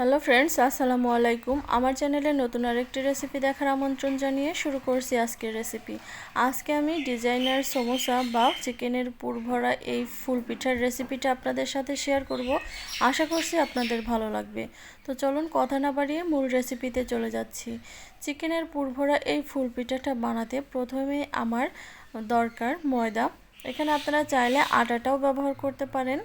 Hello friends আসসালামু আলাইকুম। আমার চ্যানেলে নতুন আরেকটি রেসিপি দেখার আমন্ত্রণ জানিয়ে শুরু করছি আজকের রেসিপি আজকে আমি ডিজাইনার সমোসা বা চিকেনের পুর ভরা এই ফুল পিঠার রেসিপিটা আপনাদের সাথে শেয়ার করব। আশা করছি আপনাদের ভালো লাগবে। তো চলুন কথা না বাড়িয়ে মূল রেসিপিতে চলে যাচ্ছি। চিকেনের পুর ভরা এই ফুল পিঠাটা বানাতে প্রথমে আমার দরকার ময়দা। এখানে আপনারা চাইলে আটাটাও ব্যবহার করতে পারেন।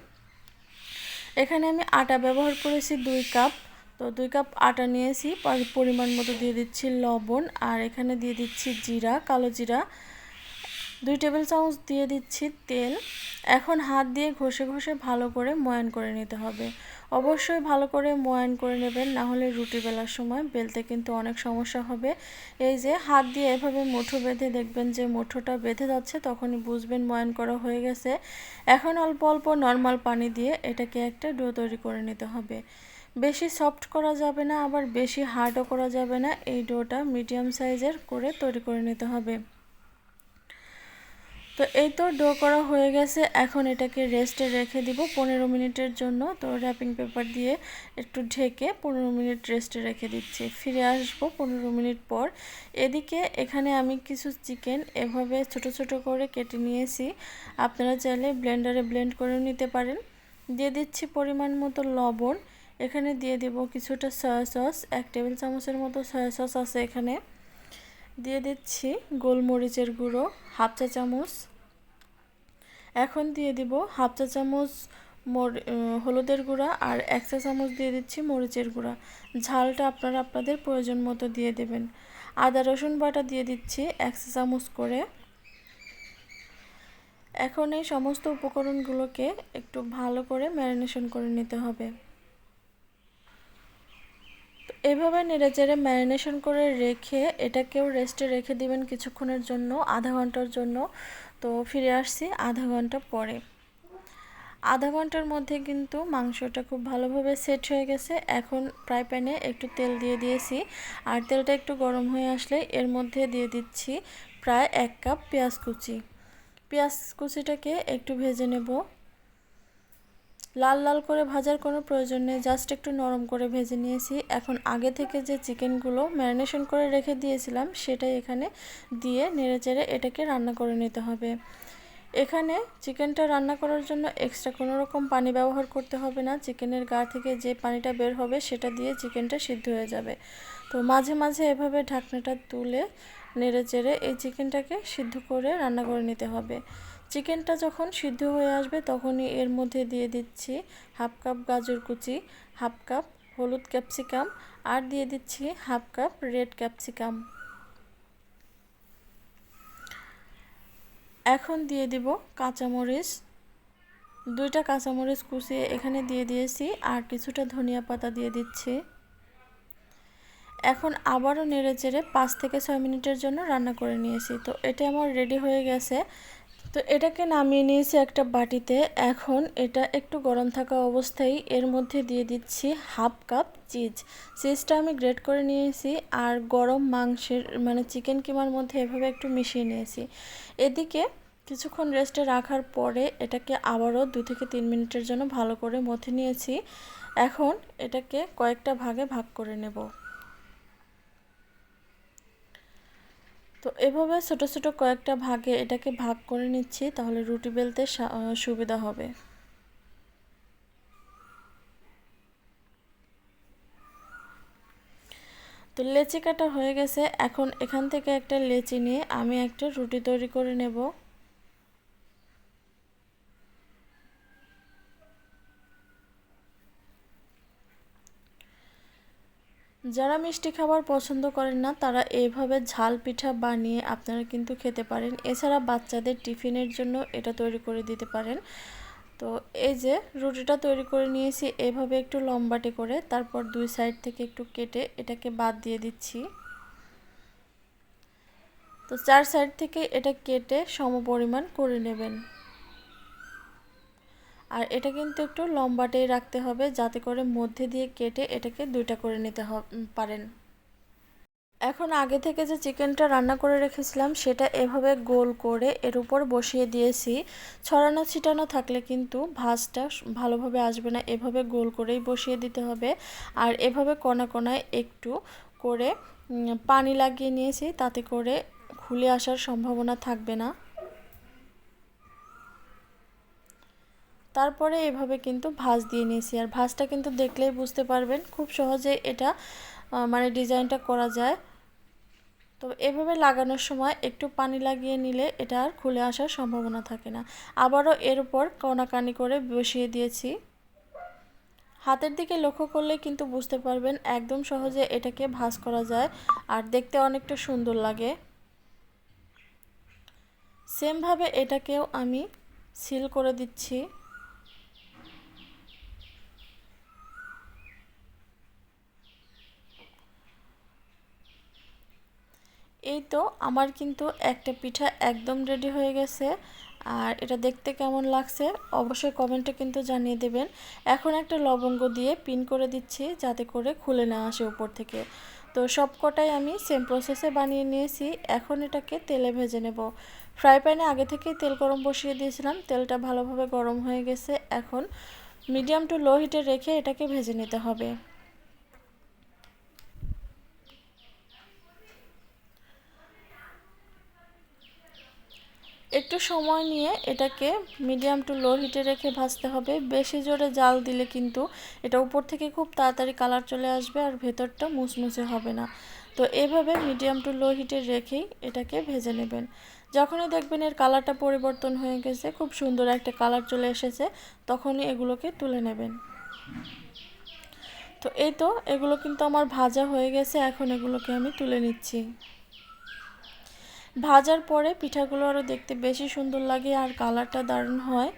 এখানে আমি আটা ব্যবহার করেছি দুই কাপ। তো দুই কাপ আটা নিয়েছি পরিমাণ মতো দিয়ে দিচ্ছি লবণ, আর এখানে দিয়ে দিচ্ছি জিরা, কালো জিরা। দুই টেবিল চামচ দিয়ে দিচ্ছি তেল। এখন হাত দিয়ে ঘষে ঘষে ভালো করে ময়ান করে নিতে হবে। অবশ্যই ভালো করে ময়ান করে নেবেন, না হলে রুটি বেলার সময় বেলতে কিন্তু অনেক সমস্যা হবে। এই যে হাত দিয়ে এভাবে মুঠো বেঁধে দেখবেন যে মুঠোটা বেঁধে যাচ্ছে, তখনই বুঝবেন ময়ান করা হয়ে গেছে। এখন অল্প অল্প নর্মাল পানি দিয়ে এটাকে একটা ডো তৈরি করে নিতে হবে। বেশি সফট করা যাবে না, আবার বেশি হার্ডও করা যাবে না। এই ডোটা মিডিয়াম সাইজের করে তৈরি করে নিতে হবে। তো এই তো ডো করা হয়ে গেছে। এখন এটাকে রেস্টে রেখে দিব পনেরো মিনিটের জন্য। তো র্যাপিং পেপার দিয়ে একটু ঢেকে পনেরো মিনিট রেস্টে রেখে দিচ্ছি। ফিরে আসব পনেরো মিনিট পর। এদিকে এখানে আমি কিছু চিকেন এভাবে ছোট ছোট করে কেটে নিয়েছি। আপনারা চাইলে ব্লেন্ডারে ব্লেন্ড করে নিতে পারেন। দিয়ে দিচ্ছি পরিমাণ মতো লবণ। এখানে দিয়ে দেব কিছুটা সয়া সস এক টেবিল চামচের মতো সয়া সস আছে এখানে। দিয়ে দিচ্ছি গোলমরিচের গুঁড়ো, হাফ চা চামচ। এখন দিয়ে দিব হাফ চা চামচ হলুদের গুঁড়া আর এক চা চামচ দিয়ে দিচ্ছি মরিচের গুঁড়া। ঝালটা আপনারা আপনাদের প্রয়োজন মতো দিয়ে দেবেন। আদা, রসুন বাটা দিয়ে দিচ্ছি এক চা চামচ করে। এখন এই সমস্ত উপকরণগুলোকে একটু ভালো করে ম্যারিনেশন করে নিতে হবে। এভাবে নেড়ে চেড়ে ম্যারিনেশন করে রেখে এটাকেও রেস্টে রেখে দিবেন কিছুক্ষণের জন্য, আধা ঘণ্টার জন্য। তো ফিরে আসছি আধা ঘণ্টা পরে। আধা ঘণ্টার মধ্যে কিন্তু মাংসটা খুব ভালোভাবে সেট হয়ে গেছে। এখন প্রায় প্যানে একটু তেল দিয়ে দিয়েছি। আর তেলটা একটু গরম হয়ে আসলে এর মধ্যে দিয়ে দিচ্ছি প্রায় এক কাপ পেঁয়াজ কুচি। পেঁয়াজ কুচিটাকে একটু ভেজে নেব। লাল লাল করে ভাজার কোনো প্রয়োজন নেই জাস্ট একটু নরম করে ভেজে নিয়েছি। এখন আগে থেকে যে চিকেনগুলো ম্যারিনেশন করে রেখে দিয়েছিলাম, সেটাই এখানে দিয়ে নেড়ে চেড়ে এটাকে রান্না করে নিতে হবে। এখানে চিকেনটা রান্না করার জন্য এক্সট্রা কোনো রকম পানি ব্যবহার করতে হবে না। চিকেনের গা থেকে যে পানিটা বের হবে, সেটা দিয়ে চিকেনটা সিদ্ধ হয়ে যাবে। তো মাঝে মাঝে এভাবে ঢাকনাটা তুলে নেড়ে চেড়ে এই চিকেনটাকে সিদ্ধ করে রান্না করে নিতে হবে। চিকেনটা যখন সিদ্ধ হয়ে আসবে তখনই এর মধ্যে দিয়ে দিচ্ছি হাফ কাপ গাজর কুচি, হাফ কাপ হলুদ ক্যাপসিকাম আর দিয়ে দিচ্ছি হাফ কাপ রেড ক্যাপসিকাম। এখন দিয়ে দিব কাঁচামরিচ। দুইটা কাঁচামরিচ কুচিয়ে এখানে দিয়ে দিয়েছি আর কিছুটা ধনিয়া পাতা দিয়ে দিচ্ছি। এখন আবারও নেড়ে চেড়ে পাঁচ থেকে ছয় মিনিটের জন্য রান্না করে নিয়েছি। তো এটা আমার রেডি হয়ে গেছে। তো এটাকে নামিয়ে নিয়েছি একটা বাটিতে। এখন এটা একটু গরম থাকা অবস্থায় এর মধ্যে দিয়ে দিচ্ছি হাফ কাপ চিজ। চিজটা আমি গ্রেট করে নিয়েছি আর গরম মাংসের মানে চিকেন কিমার মধ্যে এভাবে একটু মিশিয়ে নিয়েছি। এদিকে কিছুক্ষণ রেস্টে রাখার পরে এটাকে আবারও দু থেকে তিন মিনিটের জন্য ভালো করে মথে নিয়েছি। এখন এটাকে কয়েকটা ভাগে ভাগ করে নেব। তো এভাবে ছোট ছোট কয়েকটা ভাগে এটাকে ভাগ করে নিচ্ছি, তাহলে রুটি বেলতে সুবিধা হবে। তো লেচি কাটা হয়ে গেছে। এখন এখান থেকে একটা লেচি নিয়ে আমি একটা রুটি তৈরি করে নেব। যারা মিষ্টি খাবার পছন্দ করেন না, তারা এইভাবে ঝাল পিঠা বানিয়ে আপনারা কিন্তু খেতে পারেন। এছাড়া বাচ্চাদের টিফিনের জন্য এটা তৈরি করে দিতে পারেন। তো এই যে রুটিটা তৈরি করে নিয়েছি, এভাবে একটু লম্বাটে করে, তারপর দুই সাইড থেকে একটু কেটে এটাকে বাদ দিয়ে দিচ্ছি। তো চার সাইড থেকে এটা কেটে সমপরিমাণ করে নেবেন। আর এটা কিন্তু একটু লম্বাটেই রাখতে হবে যাতে করে মধ্যে দিয়ে কেটে এটাকে দুইটা করে নিতে পারেন। এখন আগে থেকে যে চিকেনটা রান্না করে রেখেছিলাম সেটা এভাবে গোল করে এর উপর বসিয়ে দিয়েছি। ছড়ানো ছিটানো থাকলে কিন্তু ভাজটা ভালোভাবে আসবে না। এভাবে গোল করেই বসিয়ে দিতে হবে। আর এভাবে কোনা কোনায় একটু করে পানি লাগিয়ে নিয়েছি তাতে করে খুলে আসার সম্ভাবনা থাকবে না। তারপরে এভাবে কিন্তু ভাঁজ দিয়ে নিয়েছি। আর ভাঁজটা কিন্তু দেখলেই বুঝতে পারবেন খুব সহজে এটা মানে ডিজাইনটা করা যায়। তো এভাবে লাগানোর সময় একটু পানি লাগিয়ে নিলে এটা আর খুলে আসার সম্ভাবনা থাকে না। আবারও এর উপর কনাকানি করে বসিয়ে দিয়েছি। হাতের দিকে লক্ষ্য করলে কিন্তু বুঝতে পারবেন একদম সহজে এটাকে ভাঁজ করা যায় আর দেখতে অনেকটা সুন্দর লাগে। সেমভাবে এটাকেও আমি সিল করে দিচ্ছি। এই তো আমার কিন্তু একটা পিঠা একদম রেডি হয়ে গেছে। আর এটা দেখতে কেমন লাগছে অবশ্যই কমেন্টে কিন্তু জানিয়ে দেবেন। এখন একটা লবঙ্গ দিয়ে পিন করে দিচ্ছি যাতে করে খুলে না আসে উপর থেকে। তো সব কটাই আমি সেম প্রসেসে বানিয়ে নিয়েছি। এখন এটাকে তেলে ভেজে নেব। ফ্রাই প্যানে আগে থেকেই তেল গরম বসিয়ে দিয়েছিলাম। তেলটা ভালোভাবে গরম হয়ে গেছে। এখন মিডিয়াম টু লো হিটে রেখে এটাকে ভেজে নিতে হবে। একটু সময় নিয়ে এটাকে মিডিয়াম টু লো হিটে রেখে ভাজতে হবে। বেশি জোরে জাল দিলে কিন্তু এটা উপর থেকে খুব তাড়াতাড়ি কালার চলে আসবে আর ভেতরটা মুচমুচে হবে না। তো এভাবে মিডিয়াম টু লো হিটে রেখেই এটাকে ভেজে নেবেন। যখনই দেখবেন এর কালারটা পরিবর্তন হয়ে গেছে, খুব সুন্দর একটা কালার চলে এসেছে, তখনই এগুলোকে তুলে নেবেন। তো এই তো, এগুলো কিন্তু আমার ভাজা হয়ে গেছে, এখন এগুলোকে আমি তুলে নিচ্ছি। ভাজার পরে পিঠাগুলো আরও দেখতে বেশি সুন্দর লাগে আর কালারটা দারুণ হয়।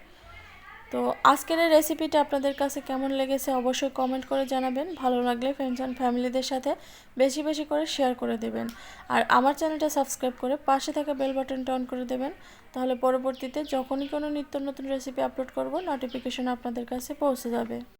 তো আজকের এই রেসিপিটা আপনাদের কাছে কেমন লেগেছে অবশ্যই কমেন্ট করে জানাবেন। ভালো লাগলে ফ্রেন্ডস অ্যান্ড ফ্যামিলিদের সাথে বেশি বেশি করে শেয়ার করে দেবেন। আর আমার চ্যানেলটা সাবস্ক্রাইব করে পাশে থাকা বেল বাটনটা অন করে দেবেন। তাহলে পরবর্তীতে যখনই কোনো নিত্য নতুন রেসিপি আপলোড করব নোটিফিকেশন আপনাদের কাছে পৌঁছে যাবে।